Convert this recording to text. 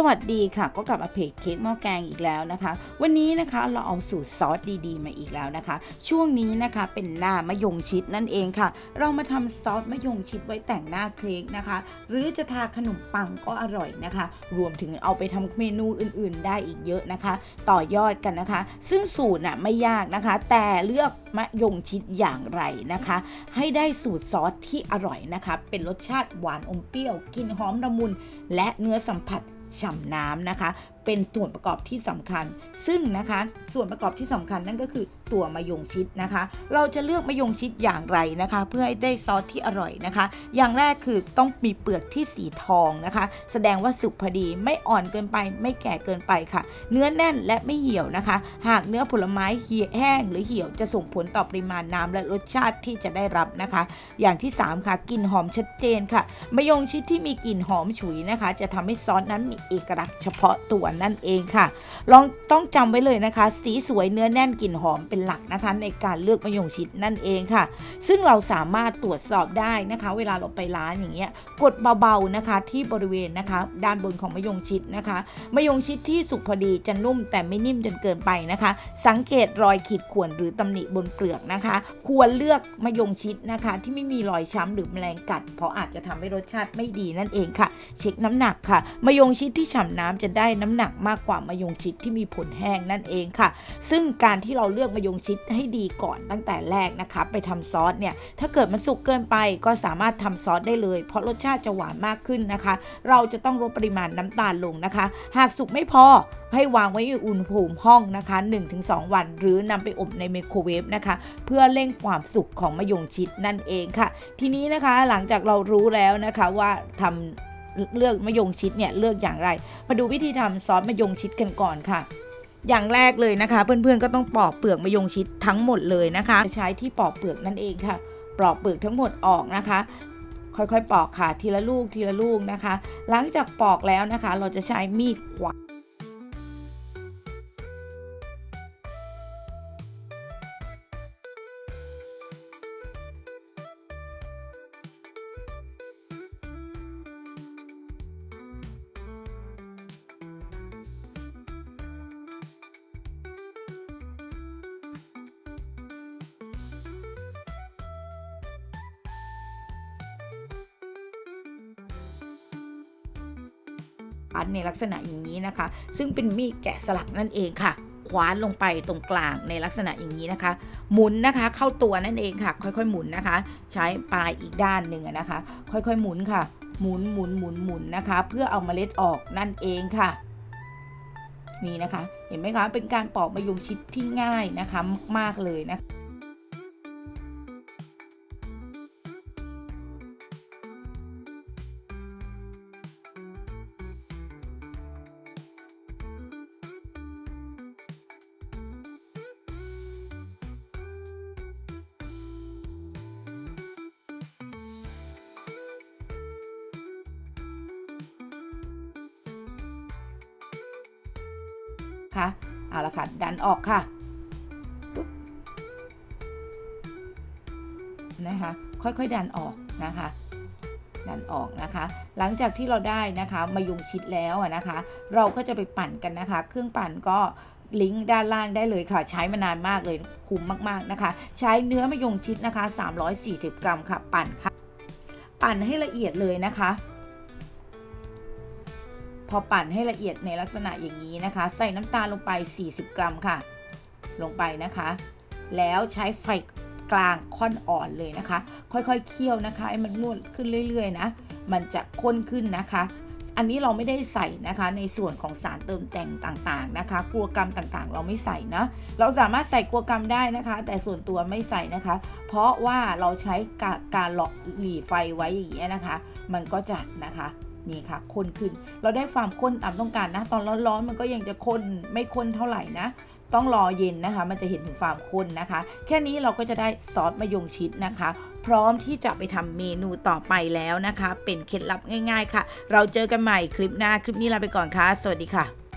สวัสดีค่ะ ก็กลับมาเพจเค้กหม้อแกงอีกแล้วนะคะ วันนี้นะคะเราเอาสูตรซอสดีๆ มาอีกแล้วนะคะ ช่วงนี้นะคะเป็นหน้ามะยงชิดนั่นเองค่ะ เรามาทำซอสมะยงชิดไว้แต่งหน้าเค้กนะคะ หรือจะทาขนมปังก็อร่อยนะคะ รวมถึงเอาไปทำเมนูอื่นๆ ได้อีกเยอะนะคะ ต่อยอดกันนะคะ ซึ่งสูตรน่ะไม่ยากนะคะ แต่เลือกมะยงชิดอย่างไรนะคะ ให้ได้สูตรซอสที่อร่อยนะคะ เป็นรสชาติหวานอมเปรี้ยวกลิ่นหอมละมุน และเนื้อสัมผัส ฉ่ำน้ำนะคะ เป็นส่วนประกอบที่สำคัญ ซึ่งนะคะส่วนประกอบที่สำคัญนั่นก็คือตัวมะยงชิดนะคะ เราจะเลือกมะยงชิดอย่างไรนะคะ เพื่อให้ได้ซอสที่อร่อยนะคะ อย่างแรกคือต้องมีเปลือกที่สีทองนะคะ แสดงว่าสุกพอดีไม่อ่อนเกินไป ไม่แก่เกินไปค่ะ เนื้อแน่นและไม่เหี่ยวนะคะ หากเนื้อผลไม้เหี่ยวแห้งหรือเหี่ยวจะส่งผลต่อปริมาณน้ำและรสชาติที่จะได้รับนะคะ อย่างที่ 3 ค่ะกลิ่นหอมชัดเจนค่ะมะยงชิดที่มีกลิ่นหอมฉุยนะคะ จะทำให้ซอสนั้นมีเอกลักษณ์เฉพาะตัวนั่นเองค่ะ ลองต้องจำไว้เลยนะคะ สีสวยเนื้อแน่นกลิ่นหอมเป็นหลักนะคะ ในการเลือกมะยงชิดนั่นเองค่ะ ซึ่งเราสามารถตรวจสอบได้นะคะ เวลาเราไปร้านอย่างเงี้ยกดเบาๆนะคะที่บริเวณนะคะ ด้านบนของมะยงชิดนะคะมะยงชิดที่สุกพอดีจะนุ่มแต่ไม่นิ่มจนเกินไปนะคะ สังเกตรอยขีดข่วนหรือตำหนิบนเปลือกนะคะ ควรเลือกมะยงชิดนะคะ ที่ไม่มีรอยช้ำหรือแมลงกัด เพราะอาจจะทำให้รสชาติไม่ดีนั่นเองค่ะ เช็คน้ำหนักค่ะมะยงชิดที่ฉ่ำน้ำจะได้น้ำหนักมากกว่ามะยงชิดที่มีผลแห้งนั่นเองค่ะ ซึ่งการที่เราเลือกมะยงชิดให้ดีก่อนตั้งแต่แรกนะคะ ไปทำซอสเนี่ย ถ้าเกิดมันสุกเกินไปก็สามารถทำซอสได้เลย เพราะรสชาติจะหวานมากขึ้นนะคะ เราจะต้องลดปริมาณน้ำตาลลงนะคะ หากสุกไม่พอให้วางไว้ในอุณหภูมิห้องนะคะ 1-2 วัน หรือนำไปอบในไมโครเวฟนะคะ เพื่อเร่งความสุกของมะยงชิดนั่นเองค่ะ ทีนี้นะคะหลังจากเรารู้แล้วนะคะว่าทำ เลือกมะยงชิดเนี่ยเลือกอย่างไร มาดูวิธีทำซอสมะยงชิดกันก่อนค่ะ อย่างแรกเลยนะคะ เพื่อนๆก็ต้องปอกเปลือกมะยงชิดทั้งหมดเลยนะคะ ใช้ที่ปอกเปลือกนั่นเองค่ะ ปลอกเปลือกทั้งหมดออกนะคะ ค่อยๆปอกค่ะทีละลูกทีละลูกนะคะ หลังจากปอกแล้วนะคะ เราจะใช้มีดขวาน อันในลักษณะอย่างนี้นะคะ ซึ่งเป็นมีดแกะสลักนั่นเองค่ะคว้านลงไปตรงกลางในลักษณะอย่างนี้นะคะ หมุนนะคะเข้าตัวนั่นเองค่ะ ค่อยๆหมุนนะคะ ใช้ปลายอีกด้านหนึ่งนะคะ ค่อยๆหมุนค่ะ หมุนหมุนหมุนหมุนนะคะ เพื่อเอาเมล็ดออกนั่นเองค่ะนี่นะคะ เห็นไหมคะเป็นการปอกมะยงชิดที่ง่ายนะคะมากๆเลยนะคะ คะเอาละค่ะดันออกค่ะนะคะค่อยๆดันออกนะคะดันออกนะคะ หลังจากที่เราได้นะคะมายุงชิดแล้วนะคะ เราก็จะไปปั่นกันนะคะ เครื่องปั่นก็ลิงก์ด้านล่างได้เลยค่ะ ใช้มานานมากเลยคุ้มมากๆนะคะ ใช้เนื้อมะยงชิดนะคะ 340 กรัมค่ะ ปั่นค่ะ ปั่นให้ละเอียดเลยนะคะ พอปั่นให้ละเอียดในลักษณะอย่างนี้นะคะ ใส่น้ำตาลลงไป 40 กรัมค่ะ ลงไปนะคะ แล้วใช้ไฟกลางค่อนอ่อนเลยนะคะ ค่อยๆเคี่ยวนะคะให้มันนวดขึ้นเรื่อยๆนะ มันจะข้นขึ้นนะคะ อันนี้เราไม่ได้ใส่นะคะ ในส่วนของสารเติมแต่งต่างๆนะคะกลัวกรรมต่างๆ เราไม่ใส่นะ เราสามารถใส่กลัวกรรมได้นะคะ แต่ส่วนตัวไม่ใส่นะคะ เพราะว่าเราใช้การหลอกหลีไฟไว้อย่างเงี้ยนะคะ มันก็จะนะคะ นี่ค่ะข้นขึ้น เราได้ความข้นตามต้องการนะ ตอนร้อนๆมันก็ยังจะข้นไม่ข้นเท่าไหร่นะ ต้องรอเย็นนะคะ มันจะเห็นถึงความข้นนะคะ แค่นี้เราก็จะได้ซอสมะยงชิดนะคะ พร้อมที่จะไปทำเมนูต่อไปแล้วนะคะ เป็นเคล็ดลับง่าย ๆ ค่ะ เราเจอกันใหม่คลิปหน้า คลิปนี้ลาไปก่อนค่ะ สวัสดีค่ะ